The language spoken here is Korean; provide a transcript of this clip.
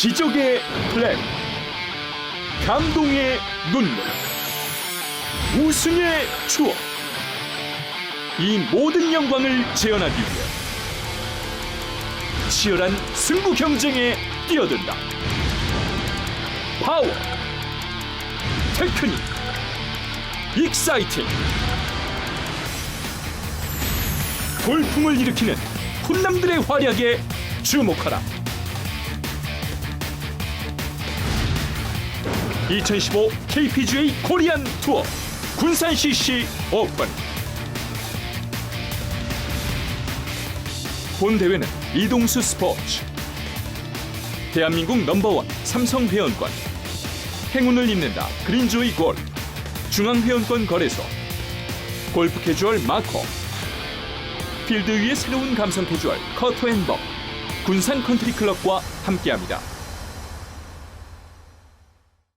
기적의 플레이 감동의 눈물 우승의 추억. 이 모든 영광을 재현하기 위해 치열한 승부 경쟁에 뛰어든다. 파워 테크닉 익사이팅. 돌풍을 일으키는 훈남들의 활약에 주목하라 2015 KPGA 코리안 투어. 군산 CC 오픈. 본 대회는 이동수 스포츠. 대한민국 넘버원 삼성 회원권. 행운을 입는다. 그린조이 골. 중앙회원권 거래소. 골프 캐주얼 마커 필드 위의 새로운 감성 캐주얼 커터앤버 군산 컨트리 클럽과 함께합니다.